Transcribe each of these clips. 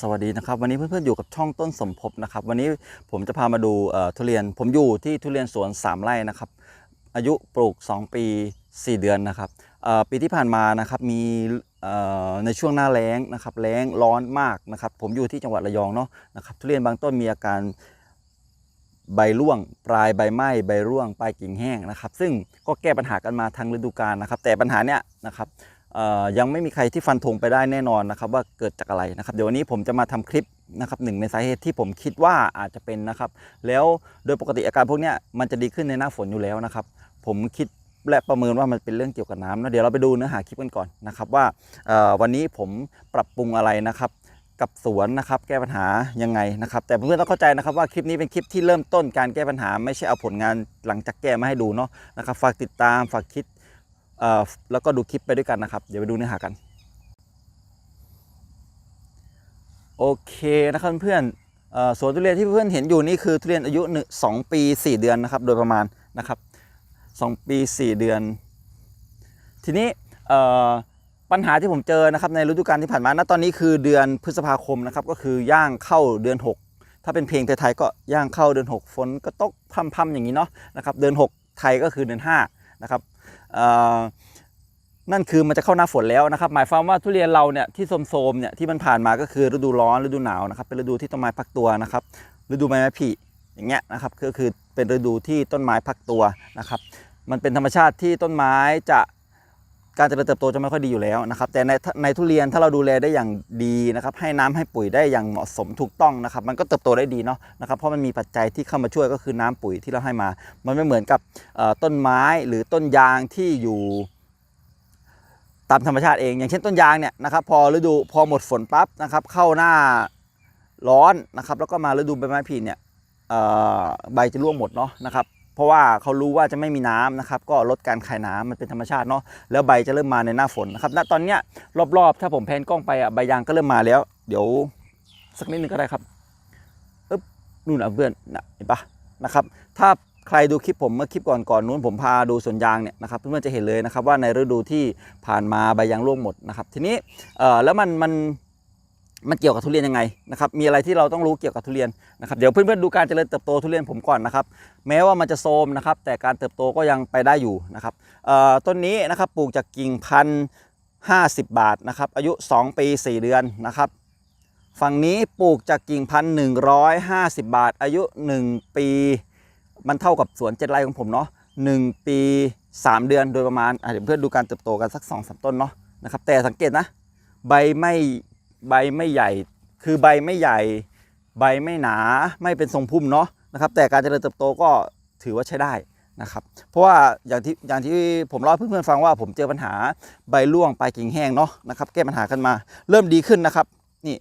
สวัสดีนะครับวันนี้เพื่อนๆอยู่กับช่องต้นสมภพนะครับวันนี้ผมจะพามาดูทุเรียนผมอยู่ที่ทุเรียนสวน 3 ไร่นะครับอายุปลูก 2 ปี 4 เดือนนะครับปีที่ผ่านมานะครับมีในช่วงหน้าแล้งนะครับแล้งร้อนมากนะครับผมอยู่ที่จังหวัดระยองเนาะนะครับทุเรียนบางต้นมีอาการใบร่วง ปลายใบไหม้ใบร่วงปลายกิ่งแห้งนะครับซึ่งก็แก้ปัญหากันมาทางฤดูกาลนะครับแต่ปัญหาเนี้ยนะครับ ยังไม่มีใครที่ฟันธงไปได้แน่นอนนะครับว่าเกิดจากอะไรนะครับเดี๋ยววันนี้ผมจะมาทำคลิปนะครับหนึ่งในสาเหตุที่ผมคิดว่าอาจจะเป็นนะครับ แล้วโดยปกติอาการพวกนี้มันจะดีขึ้นในหน้าฝนอยู่แล้วนะครับ ผมคิดและประเมินว่ามันเป็นเรื่องเกี่ยวกับน้ำนะเดี๋ยวเราไปดูเนื้อหาคลิปกันก่อนนะครับว่าวันนี้ผมปรับปรุงอะไรนะครับกับสวนนะครับแก้ปัญหายังไงนะครับแต่เพื่อนๆต้องเข้าใจนะครับว่าคลิปนี้เป็นคลิปที่เริ่มต้นการแก้ปัญหา ไม่ใช่เอาผลงานหลังจากแก้มาให้ดูเนาะนะครับฝากติดตามฝากคิด แล้วก็ดูคลิปไปด้วยกันนะครับ เดี๋ยวไปดูเนื้อหากันโอเคนะครับเพื่อนอสวนทุเรียนที่เพื่อนเห็นอยู่นี่คือทุเรียนอายุหนึ่งสองปี 4 เดือนนะครับ โดยประมาณนะครับสองปี 4 เดือน ทีนี้ปัญหาที่ผมเจอนะครับในฤดูกาลที่ผ่านมาณตอนนี้คือเดือนพฤษภาคมนะครับก็คือย่างเข้าเดือน 6 ถ้าเป็นเพลงไทยๆก็ย่างเข้าเดือน 6 ฝนก็ตกพรำๆอย่างนี้เนาะนะครับเดือน 6 ไทยก็คือเดือน5นะครับ นั่นคือมันจะเข้าหน้าฝนแล้วนะครับหมายความว่าทุเรียนเราเนี่ยที่โทมๆเนี่ยที่มันผ่านมาก็คือฤดูร้อนฤดูหนาวนะครับเป็นฤดูที่ต้นไม้พักตัวนะครับฤดูใบไม้ผลิอย่างเงี้ยนะครับก็คือเป็นฤดูที่ต้นไม้พักตัวนะครับ มันเป็นธรรมชาติที่ต้นไม้จะ การเจริญเติบโตจะไม่ค่อยดีอยู่แล้วนะครับ แต่ในในทุเรียนถ้าเราดูแลได้อย่างดีนะครับ ให้น้ำให้ปุ๋ยได้อย่างเหมาะสมถูกต้องนะครับ มันก็เติบโตได้ดีเนาะนะครับ เพราะมันมีปัจจัยที่เข้ามาช่วยก็คือน้ำปุ๋ยที่เราให้มา มันไม่เหมือนกับต้นไม้หรือต้นยางที่อยู่ตามธรรมชาติเอง อย่างเช่นต้นยางเนี่ยนะครับ พอฤดูพอหมดฝนปั๊บนะครับ เข้าหน้าร้อนนะครับ แล้วก็มาฤดูใบไม้ผลิเนี่ยใบจะร่วงหมดเนาะนะครับ ราะว่าเขารู้ว่าจะไม่มีน้ำนะครับก็ลดการคายน้ำมันเป็นธรรมชาติเนาะแล้วใบจะเริ่มมาในหน้าฝนนะครับณตอนเนี้ยรอบๆ ถ้าผมแพนกล้องไปอะใบยางก็เริ่มมาแล้ว เดี๋ยวสักนิดนึงก็ได้ครับอึ๊บนู่นอะเพื่อนนะเห็นปะนะครับ ถ้าใครดูคลิปผมเมื่อคลิปก่อนก่อนๆนู้นผมพาดูสวนยางเนี่ยนะครับเพื่อนๆจะเห็นเลยนะครับว่าในฤดูที่ผ่านมาใบยางร่วงหมดนะครับทีนี้เอ่อแล้วมันมัน มันเกี่ยวกับทุเรียนยังไงนะครับมีอะไรที่เราต้องรู้เกี่ยวกับทุเรียนนะครับเดี๋ยวเพื่อนๆดูการเจริญเติบโตทุเรียนผมก่อนนะครับแม้ว่ามันจะโทรมนะครับแต่การเติบโตก็ยังไปได้อยู่นะครับต้นนี้นะครับปลูกจากกิ่งพันห้าสิบบาทนะครับอายุ 2 ปี 4 เดือนนะครับฝั่งนี้ปลูกจากกิ่งพันหนึ่งร้อยห้าสิบบาท อายุ 1 ปี มันเท่ากับสวนเจ็ดไร่ของผมเนาะหนึ่งปี 3 เดือนโดยประมาณเดี๋ยวเพื่อนดูการเติบโตกันสัก2อสต้นเนาะนะครับแต่สังเกตนะใบไม่ ใบไม่ใหญ่ คือใบไม่ใหญ่ ใบไม่หนาไม่เป็นทรงพุ่มเนาะนะครับ แต่การเจริญเติบโตก็ถือว่าใช้ได้นะครับ เพราะว่าอย่างที่อย่างที่ผมเล่าให้เพื่อนๆฟังว่าผมเจอปัญหาใบร่วงปลายกิ่งแห้งเนาะนะครับ แก้ปัญหากันมา เริ่มดีขึ้นนะครับ นี่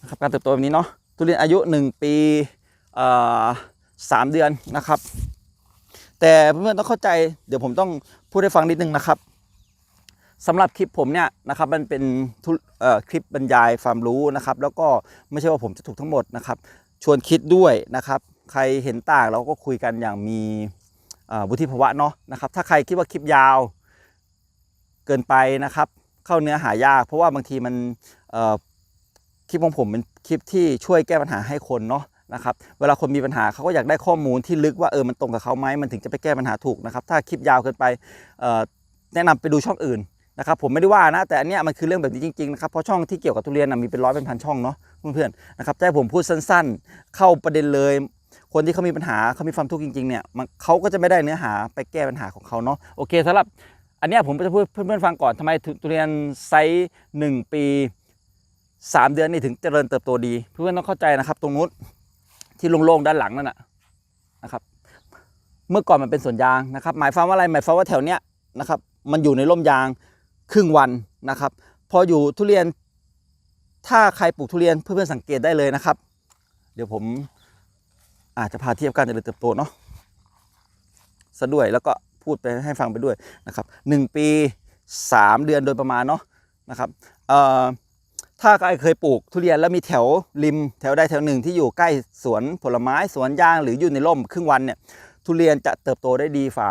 นะครับการเติบโตแบบนี้เนาะทุเรียนอายุ 1 ปีเอ่อสามเดือนนะครับ แต่เพื่อนๆต้องเข้าใจเดี๋ยวผมต้องพูดให้ฟังนิดนึงนะครับ สำหรับคลิปผมเนี่ยนะครับมันเป็นคลิปบรรยายความรู้นะครับ แล้วก็ไม่ใช่ว่าผมจะถูกทั้งหมดนะครับ ชวนคิดด้วยนะครับ ใครเห็นต่างเราก็คุยกันอย่างมีวุฒิภาวะเนาะนะครับ ถ้าใครคิดว่าคลิปยาว เกินไปนะครับ เข้าเนื้อหายาก เพราะว่าบางทีมันคลิปของผมเป็นคลิปที่ช่วยแก้ปัญหาให้คนเนาะนะครับเวลาคนมีปัญหาเขาก็อยากได้ข้อมูลที่ลึกว่าเออมันตรงกับเขาไหมมันถึงจะไปแก้ปัญหาถูกนะครับ ถ้าคลิปยาวเกินไปแนะนำไปดูช่องอื่น นะครับผมไม่ได้ว่านะแต่อันเนี้ยมันคือเรื่องแบบนี้จริงๆนะครับเพราะช่องที่เกี่ยวกับทุเรียนนะมีเป็นร้อยเป็นพันช่องเนาะเพื่อนๆนะครับจะให้ผมพูดสั้นๆ เข้าประเด็นเลย คนที่เขามีปัญหาเขามีความทุกข์จริงๆเนี่ยมันเขาก็จะไม่ได้เนื้อหาไปแก้ปัญหาของเขาเนาะโอเคสำหรับอันเนี้ยผมจะพูดเพื่อนๆฟังก่อนทำไมทุเรียนไซส์หนึ่งปีสามเดือนนี่ถึงเจริญเติบโตดี เพื่อนๆต้องเข้าใจนะครับ ตรงนู้นที่โล่งๆด้านหลังนั่นนะนะครับเมื่อก่อนมันเป็นสวนยางนะครับ หมายความว่าอะไรหมายความว่าแถวเนี้ยนะครับมันอยู่ในร่มยาง ครึ่งวันนะครับ พออยู่ทุเรียนถ้าใครปลูกทุเรียนเพื่อนๆสังเกตได้เลยนะครับ เดี๋ยวผมอาจจะพาเทียบการเจริญเติบโตเนาะซะด้วยแล้วก็พูดไปให้ฟังไปด้วยนะครับหนึ่งปีสามเดือนโดยประมาณเนาะนะครับถ้าใครเคยปลูกทุเรียนแล้วมีแถวริมแถวใดแถวหนึ่งที่อยู่ใกล้สวนผลไม้สวนยางหรืออยู่ในร่มครึ่งวันเนี่ยทุเรียนจะเติบโตได้ดีฝ่า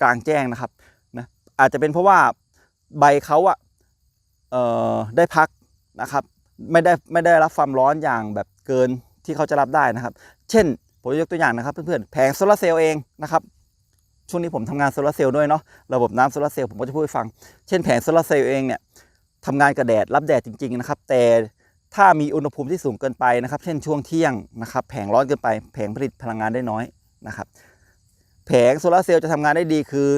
กลางแจ้งนะครับนะอาจจะเป็นเพราะว่า ใบเขาอะเอ่อได้พักนะครับไม่ได้ไม่ได้รับความร้อนอย่างแบบเกินที่เขาจะรับได้นะครับ เช่นผมยกตัวอย่างนะครับเพื่อนๆแผงโซลาร์เซลล์เองนะครับช่วงนี้ผมทำงานโซลาร์เซลล์ด้วยเนาะระบบน้ำโซลาร์เซลล์ผมก็จะพูดให้ฟัง เช่นแผงโซลาร์เซลล์เองเนี่ยทำงานกับแดดรับแดดจริงๆนะครับ แต่ถ้ามีอุณหภูมิที่สูงเกินไปนะครับ เช่นช่วงเที่ยงนะครับ แผงร้อนเกินไป แผงผลิตพลังงานได้น้อยนะครับ แผงโซลาร์เซลล์จะทำงานได้ดีคือ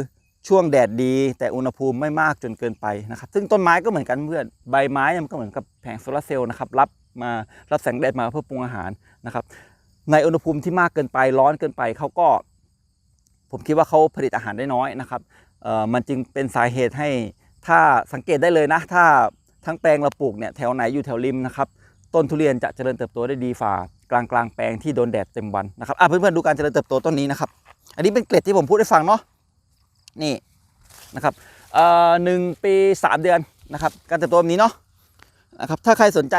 ช่วงแดดดีแต่อุณหภูมิไม่มากจนเกินไปนะครับ ซึ่งต้นไม้ก็เหมือนกันเพื่อนใบไม้มันก็เหมือนกับแผงโซลาร์เซลล์นะครับรับมารับแสงแดดมาเพื่อปรุงอาหารนะครับ ในอุณหภูมิที่มากเกินไปร้อนเกินไปเขาก็ ผมคิดว่าเขาผลิตอาหารได้น้อยนะครับเอ่อมันจึงเป็นสาเหตุให้ถ้าสังเกตได้เลยนะ ถ้าทั้งแปลงเราปลูกเนี่ยแถวไหนอยู่แถวริมนะครับต้นทุเรียนจะเจริญเติบโตได้ดีฝ่ากลางกลางแปลงที่โดนแดดเต็มวันนะครับอะเพื่อนๆดูการเจริญเติบโตต้นนี้นะครับ อันนี้เป็นเกล็ดที่ผมพูดให้ฟังเนาะ นี่นะครับเอ่อหนึ่งปีสามเดือนนะครับ การเติบโตแบบนี้เนาะนะครับถ้าใครสนใจ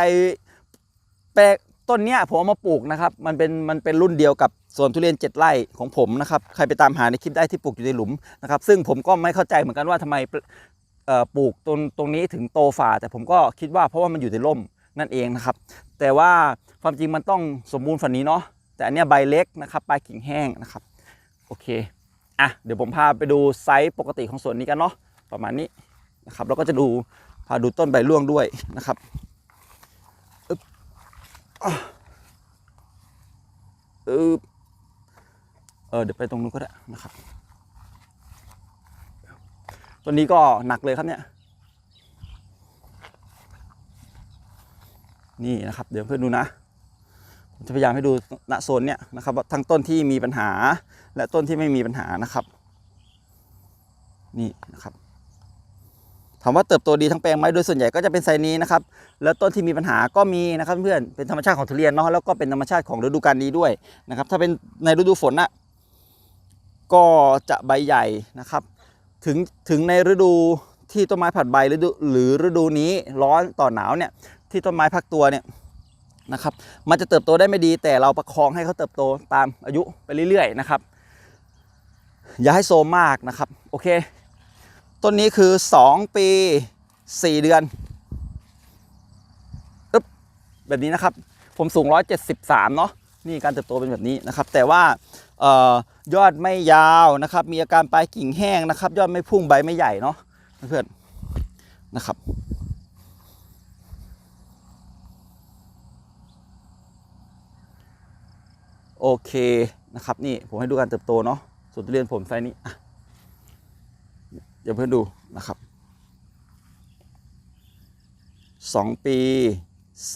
แปลต้นเนี้ยผมเอามาปลูกนะครับ มันเป็นมันเป็นรุ่นเดียวกับสวนทุเรียน 7 ไร่ของผมนะครับ ใครไปตามหาในคลิปได้ที่ปลูกอยู่ในหลุมนะครับ ซึ่งผมก็ไม่เข้าใจเหมือนกันว่าทำไมปลูกตรงตรงนี้ถึงโตฝ่า แต่ผมก็คิดว่าเพราะว่ามันอยู่ในร่มนั่นเองนะครับ แต่ว่าความจริงมันต้องสมบูรณ์ฝันนี้เนาะแต่อันเนี้ยใบเล็กนะครับปลายกิ่งแห้งนะครับ โอเค อะเดี๋ยวผมพาไปดูไซส์ปกติของสวนนี้กันเนาะประมาณนี้นะครับแล้วก็จะดูพาดูต้นใบร่วงด้วยนะครับอึ๊บอึบเออเดี๋ยวไปตรงนู้นก็ได้นะครับต้นนี้ก็หนักเลยครับเนี่ยนี่นะครับ เดี๋ยวเพื่อนดูนะ จะพยายามให้ดูณโซนเนี่ยนะครับว่าทั้งต้นที่มีปัญหา และต้นที่ไม่มีปัญหานะครับ นี่นะครับถามว่าเติบโตดีทั้งแปลงไหมโดยส่วนใหญ่ก็จะเป็นไซนี้นะครับ แล้วต้นที่มีปัญหาก็มีนะครับเพื่อนเป็นธรรมชาติของทุเรียนเนาะแล้วก็เป็นธรรมชาติของฤดูกาลนี้ด้วยนะครับ ถ้าเป็นในฤดูฝนน่ะก็จะใบใหญ่นะครับ ถึงถึงในฤดูที่ต้นไม้ผัดใบฤดูหรือฤดูนี้ร้อนต่อหนาวเนี่ยที่ต้นไม้พักตัวเนี่ย นะครับ มันจะเติบโตได้ไม่ดี แต่เราประคองให้เขาเติบโตตามอายุไปเรื่อยๆนะครับ อย่าให้โซมมากนะครับ โอเค ต้นนี้คือ 2 ปี 4 เดือนอึ๊บแบบนี้นะครับ ผมสูง 173 เนาะนี่การเติบโตเป็นแบบนี้นะครับ แต่ว่าออยอดไม่ยาวนะครับ มีอาการปลายกิ่งแห้งนะครับ ยอดไม่พุ่งใบไม่ใหญ่เนาะเพื่อนๆนะครับ โอเคนะครับนี่ผมให้ดูการเติบโตเนาะส่วนทุเรียนผมไซนี้อะเดี๋ยวเพื่อนดูนะครับสองปี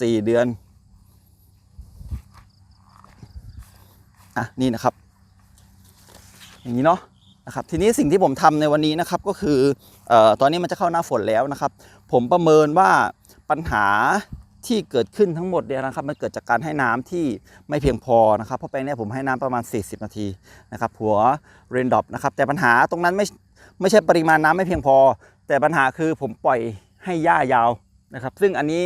สี่เดือนอะนี่นะครับ อย่างนี้เนาะนะครับทีนี้สิ่งที่ผมทำในวันนี้นะครับก็คือออตอนนี้มันจะเข้าหน้าฝนแล้วนะครับ ผมประเมินว่าปัญหา ที่เกิดขึ้นทั้งหมดเนี่ยนะครับมันเกิดจากการให้น้ำที่ไม่เพียงพอนะครับเพราะแปลงเนี้ผมให้น้ำประมาณ 40 นาทีนะครับหัวเรนดอปนะครับแต่ปัญหาตรงนั้นไม่ไม่ใช่ปริมาณน้ำไม่เพียงพอ แต่ปัญหาคือผมปล่อยให้หญ้ายาวนะครับ ซึ่งอันนี้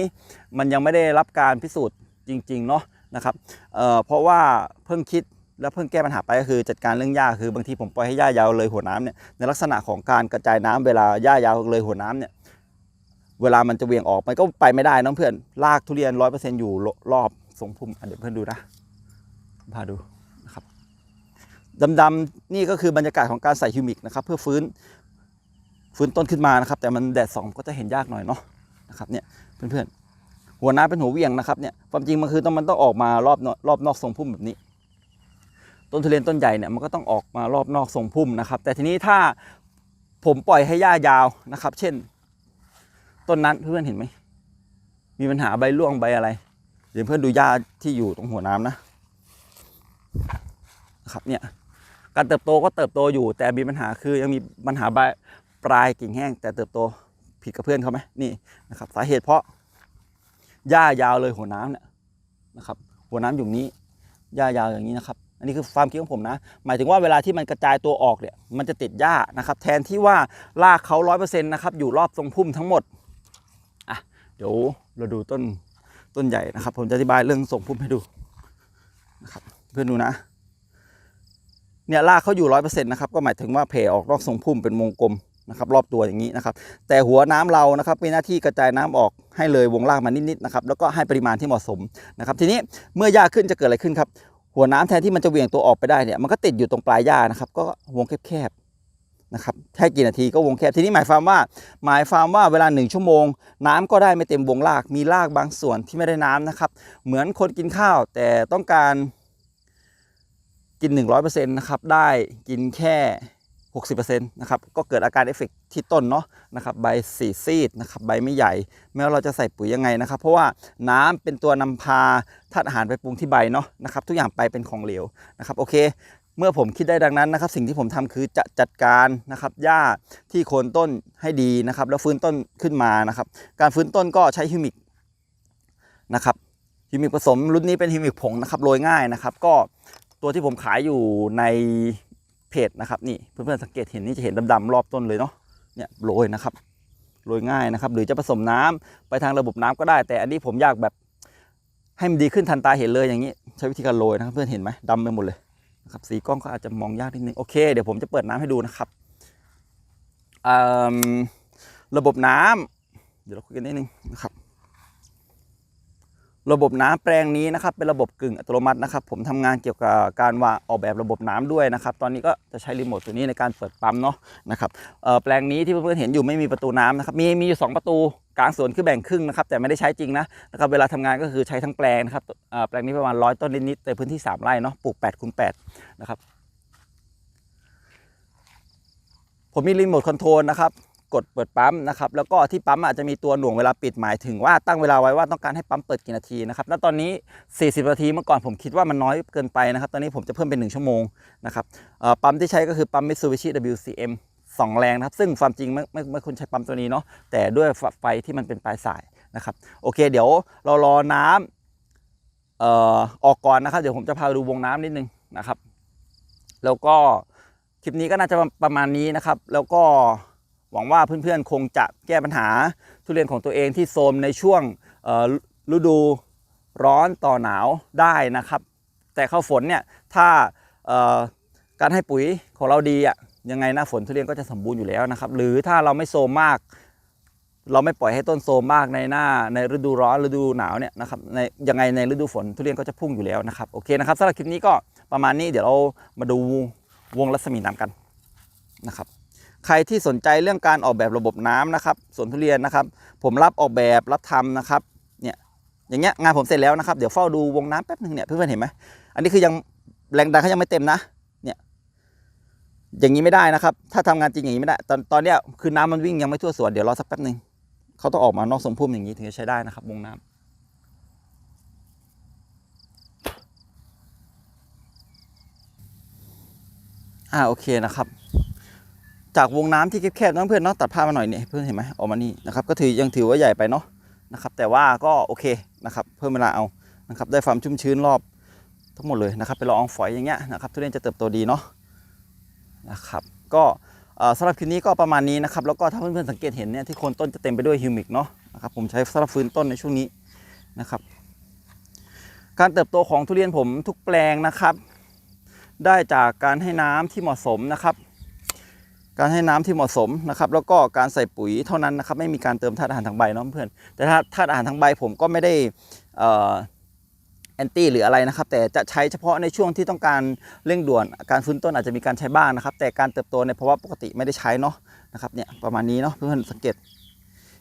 มันยังไม่ได้รับการพิสูจน์จริงๆเนาะนะครับเอ่อเพราะว่าเพิ่งคิดแล้วเพิ่งแก้ปัญหาไปก็คือจัดการเรื่องหญ้าคือบางทีผมปล่อยให้หญ้ายาวเลยหัวน้ำเนี่ยในลักษณะของการกระจายน้ำเวลาหญ้ายาวเลยหัวน้ำเนี่ย เวลามันจะเวียงออกมันก็ไปไม่ได้น้องเพื่อนรากทุเรียนร้อยเปอร์เซ็นต์อยู่รอบทรงพุ่มเดี๋ยวเพื่อนดูนะพาดูนะครับดำๆนี่ก็คือบรรยากาศของการใส่ฮิวมิกนะครับ เพื่อฟื้นฟื้นต้นขึ้นมานะครับ แต่มันแดดสองก็จะเห็นยากหน่อยเนาะนะครับเนี่ยเพื่อนๆหัวน้ำเป็นหัวเวียงนะครับเนี่ยความจริงมันคือต้องมันต้องออกมารอบรอบนอกทรงพุ่มแบบนี้ ต้นทุเรียนต้นใหญ่เนี่ยมันก็ต้องออกมารอบนอกทรงพุ่มนะครับ แต่ทีนี้ถ้าผมปล่อยให้หญ้ายาวนะครับ เช่น ต้นนั้นเพื่อนเห็นไหมมีปัญหาใบร่วงใบอะไร เดี๋ยวเพื่อนดูหญ้าที่อยู่ตรงหัวน้ำนะนะครับเนี่ยการเติบโตก็เติบโตอยู่ แต่มีปัญหาคือยังมีปัญหาใบปลายกิ่งแห้ง แต่เติบโตผิดกับเพื่อนเขาไหมนี่นะครับ สาเหตุเพราะหญ้ายาวเลยหัวน้ำเนี่ยนะครับ หัวน้ำอยู่นี้หญ้ายาวอย่างนี้นะครับ อันนี้คือความคิดของผมนะ หมายถึงว่าเวลาที่มันกระจายตัวออกเนี่ยมันจะติดหญ้านะครับ แทนที่ว่ารากเขาร้อยเปอร์เซ็นต์นะครับอยู่รอบทรงพุ่มทั้งหมด เดี๋ยวเราดูต้นต้นใหญ่นะครับ ผมจะอธิบายเรื่องทรงพุ่มให้ดูนะครับเพื่อนดูนะ เนี่ยรากเขาอยู่ร้อยเปอร์เซ็นต์นะครับก็หมายถึงว่าแผ่ออกนอกทรงพุ่มเป็นวงกลมนะครับรอบตัวอย่างนี้นะครับ แต่หัวน้ำเรานะครับมีหน้าที่กระจายน้ำออกให้เลยวงล่างมานิดๆนะครับแล้วก็ให้ปริมาณที่เหมาะสมนะครับทีนี้เมื่อหญ้าขึ้นจะเกิดอะไรขึ้นครับ หัวน้ำแทนที่มันจะเหวี่ยงตัวออกไปได้เนี่ยมันก็ติดอยู่ตรงปลายหญ้านะครับ ก็วงแคบๆ นะครับแค่กี่นาทีก็วงแคบทีนี้หมายความว่า หมายความว่าเวลาหนึ่งชั่วโมง น้ำก็ได้ไม่เต็มวงราก มีรากบางส่วนที่ไม่ได้น้ำนะครับ เหมือนคนกินข้าวแต่ต้องการกิน 100%นะครับได้กินแค่ 60%นะครับก็เกิดอาการเอฟเฟกต์ที่ต้นเนาะนะครับใบสีซีดนะครับใบไม่ใหญ่ แม้ว่าเราจะใส่ปุ๋ยยังไงนะครับ เพราะว่าน้ำเป็นตัวนำพาธาตุอาหารไปปรุงที่ใบเนาะนะครับทุกอย่างไปเป็นของเหลวนะครับโอเค เมื่อผมคิดได้ดังนั้นนะครับ สิ่งที่ผมทำคือจะจัดการนะครับหญ้าที่โคนต้นให้ดีนะครับ แล้วฟื้นต้นขึ้นมานะครับ การฟื้นต้นก็ใช้ฮิวมิกนะครับฮิวมิกผสมรุ่นนี้เป็นฮิวมิกผงนะครับโรยง่ายนะครับ ก็ตัวที่ผมขายอยู่ในเพจนะครับนี่เพื่อนๆสังเกตเห็นนี่จะเห็นดำๆรอบต้นเลยเนาะเนี่ยโรยนะครับโรยง่ายนะครับ หรือจะผสมน้ำไปทางระบบน้ำก็ได้ แต่อันนี้ผมอยากแบบให้มันดีขึ้นทันตาเห็นเลยอย่างนี้ ใช้วิธีการโรยนะครับเพื่อนเห็นไหมดำไปหมดเลย นะครับสีกล้องก็อาจจะมองยากนิดนึงโอเคเดี๋ยวผมจะเปิดน้ำให้ดูนะครับระบบน้ำเดี๋ยวเราคุยกันนิดนึงนะครับ ระบบน้ำแปลงนี้นะครับเป็นระบบกึ่งอัตโนมัตินะครับ ผมทำงานเกี่ยวกับการวางออกแบบระบบน้ำด้วยนะครับ ตอนนี้ก็จะใช้รีโมทตัวนี้ในการเปิดปั๊มเนาะนะครับแปลงนี้ที่เพื่อนๆเห็นอยู่ไม่มีประตูน้ำนะครับ มีมีอยู่สองประตูกลางสวนคือแบ่งครึ่งนะครับแต่ไม่ได้ใช้จริงนะนะครับเวลาทำงานก็คือใช้ทั้งแปลงนะครับแปลงนี้ประมาณร้อยต้นนิดๆในพื้นที่สามไร่เนาะปลูก8คูณ8นะครับผมมีรีโมทคอนโทรลนะครับ กดเปิดปั๊มนะครับแล้วก็ที่ปั๊มอาจจะมีตัวหน่วงเวลาปิดหมายถึงว่าตั้งเวลาไว้ว่าต้องการให้ปั๊มเปิดกี่นาทีนะครับณตอนนี้ 40 นาทีเมื่อก่อนผมคิดว่ามันน้อยเกินไปนะครับ ตอนนี้ผมจะเพิ่มเป็น 1 ชั่วโมงนะครับปั๊มที่ใช้ก็คือปั๊ม Mitsubishi WCM 2 แรงนะครับ ซึ่งความจริงไม่ไม่ไม่ควรใช้ปั๊มตัวนี้เนาะแต่ด้วยไฟที่มันเป็นปลายสายนะครับโอเค เดี๋ยวเรารอน้ำเอ่อออกก่อนนะครับ เดี๋ยวผมจะพาดูวงน้ำนิดนึงนะครับ แล้วก็คลิปนี้ก็น่าจะประมาณนี้นะครับ แล้วก็ หวังว่าเพื่อนๆคงจะแก้ปัญหาทุเรียนของตัวเองที่โซมในช่วงฤดูร้อนต่อหนาวได้นะครับ แต่เข้าฝนเนี่ยถ้าการให้ปุ๋ยของเราดีอะยังไงหน้าฝนทุเรียนก็จะสมบูรณ์อยู่แล้วนะครับ หรือถ้าเราไม่โซมมาก เราไม่ปล่อยให้ต้นโซมมากในหน้าในฤดูร้อนฤดูหนาวเนี่ยนะครับในยังไงในฤดูฝนทุเรียนก็จะพุ่งอยู่แล้วนะครับโอเคนะครับสำหรับคลิปนี้ก็ประมาณนี้เดี๋ยวเรามาดูวงรัศมีน้ำกันนะครับ ใครที่สนใจเรื่องการออกแบบระบบน้ำนะครับสวนทุเรียนนะครับ ผมรับออกแบบรับทำนะครับเนี่ยอย่างเงี้ยงานผมเสร็จแล้วนะครับ เดี๋ยวเฝ้าดูวงน้ำแป๊บหนึงเนี่ยเพื่อนๆเห็นไหมอันนี้คือยังแรงดันเขายังไม่เต็มนะเนี่ยอย่างนี้ไม่ได้นะครับ ถ้าทำงานจริงอย่างนี้ไม่ได้ ตอนตอนเนี้ยคือน้ำมันวิ่งยังไม่ทั่วสวนเดี๋ยวรอสักแป๊บหนึ่งเขาต้องออกมานอกสมพุ่มอย่างนี้ถึงจะใช้ได้นะครับวงน้ำอ่าโอเคนะครับ จากวงน้ำที่แคบๆน้องเพื่อนเนาะตัดภาพมาหน่อยเนี่ยเพื่อนเห็นไหมออกมานี่นะครับก็ถือยังถือว่าใหญ่ไปเนาะนะครับ แต่ว่าก็โอเคนะครับ เพิ่มเวลาเอานะครับได้ความชุ่มชื้นรอบทั้งหมดเลยนะครับเป็นลองฝอยอย่างเงี้ยนะครับทุเรียนจะเติบโตดีเนาะนะครับ ก็สำหรับคลิปนี้ก็ประมาณนี้นะครับ แล้วก็ถ้าเพื่อนๆสังเกตเห็นเนี่ยที่โคนต้นจะเต็มไปด้วยฮิวมิกเนาะนะครับผมใช้สำหรับฟื้นต้นในช่วงนี้นะครับ การเติบโตของทุเรียนผมทุกแปลงนะครับ ได้จากการให้น้ำที่เหมาะสมนะครับ การให้น้ำที่เหมาะสมนะครับ แล้วก็การใส่ปุ๋ยเท่านั้นนะครับไม่มีการเติมธาตุอาหารทางใบเนาะเพื่อนแต่ถ้าธาตุอาหารทางใบผมก็ไม่ได้แอนตี้หรืออะไรนะครับ แต่จะใช้เฉพาะในช่วงที่ต้องการเร่งด่วนการฟื้นต้นอาจจะมีการใช้บ้างนะครับ แต่การเติบโตในภาวะปกติไม่ได้ใช้เนาะนะครับเนี่ยประมาณนี้เนาะเพื่อนสังเกต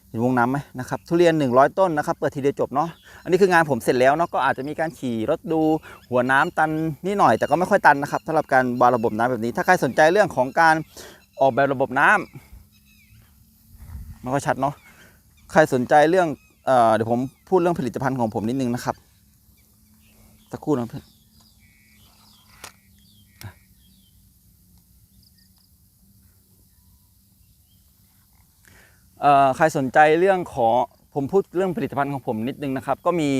เห็นวงน้ำไหมนะครับทุเรียน 100 ต้นนะครับเปิดทีเดียวจบเนาะอันนี้คืองานผมเสร็จแล้วเนาะก็อาจจะมีการขี่รถดูหัวน้ำตันนิดหน่อยแต่ก็ไม่ค่อยตันนะครับสำหรับการวางระบบน้ำแบบนี้ ถ้าใครสนใจเรื่องของการ ออกแบบระบบน้ำไม่ค่อยชัดเนาะใครสนใจเรื่องเอ่อเดี๋ยวผมพูดเรื่องผลิตภัณฑ์ของผมนิดนึงนะครับสักครู่นะเพื่อนใครสนใจเรื่องขอผมพูดเรื่องผลิตภัณฑ์ของผมนิดนึงนะครับ ก็มี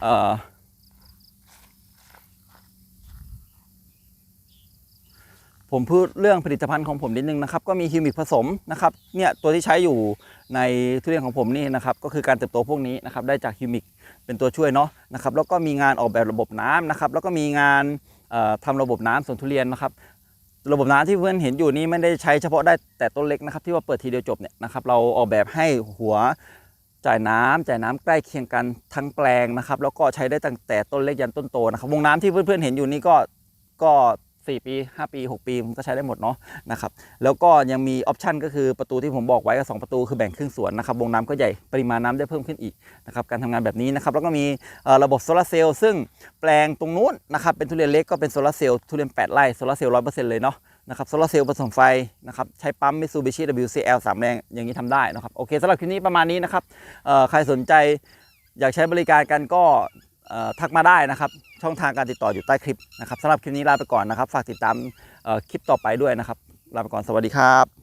เอ่อ ผมพูดเรื่องผลิตภัณฑ์ของผมนิดนึงนะครับ ก็มีฮิวมิกผสมนะครับเนี่ยตัวที่ใช้อยู่ในทุเรียนของผมนี่นะครับก็คือการเติบโตพวกนี้นะครับได้จากฮิวมิกเป็นตัวช่วยเนาะนะครับแล้วก็มีงานออกแบบระบบน้ำนะครับแล้วก็มีงานเอ่อทำระบบน้ำสวนทุเรียนนะครับ ระบบน้ำที่เพื่อนเห็นอยู่นี้ไม่ได้ใช้เฉพาะได้แต่ต้นเล็กนะครับที่ว่าเปิดทีเดียวจบเนี่ยนะครับเราออกแบบให้หัวจ่ายน้ำจ่ายน้ำใกล้เคียงกันทั้งแปลงนะครับแล้วก็ใช้ได้ตั้งแต่ต้นเล็กยันต้นโตนะครับวงน้ำที่เพื่อนๆเห็นอยู่นี้ก็ก็ 4 ปี 5 ปี 6 ปีมันก็ใช้ได้หมดเนาะนะครับแล้วก็ยังมีออปชันก็คือประตูที่ผมบอกไว้ก็สองประตูคือแบ่งครึ่งส่วนนะครับวงน้ำก็ใหญ่ปริมาณน้ำได้เพิ่มขึ้นอีกนะครับการทำงานแบบนี้นะครับแล้วก็มีระบบโซลาร์เซลล์ซึ่งแปลงตรงนู้นนะครับเป็นทุเรียนเล็กก็เป็นโซลาร์เซลล์ทุเรียน 8 ไร่โซลาร์เซลล์ร้อยเปอร์เซ็นต์เลยเนาะนะครับโซลาร์เซลล์ผสมไฟนะครับใช้ปั๊ม Mitsubishi WCL 3 แรงอย่างนี้ทำได้นะครับโอเคสำหรับคลิปนี้ประมาณนี้นะครับใครสนใจอยากใช้บริการกันก็ ทักมาได้นะครับ ช่องทางการติดต่ออยู่ใต้คลิปนะครับสำหรับคลิปนี้ลาไปก่อนนะครับ ฝากติดตามคลิปต่อไปด้วยนะครับ ลาไปก่อนสวัสดีครับ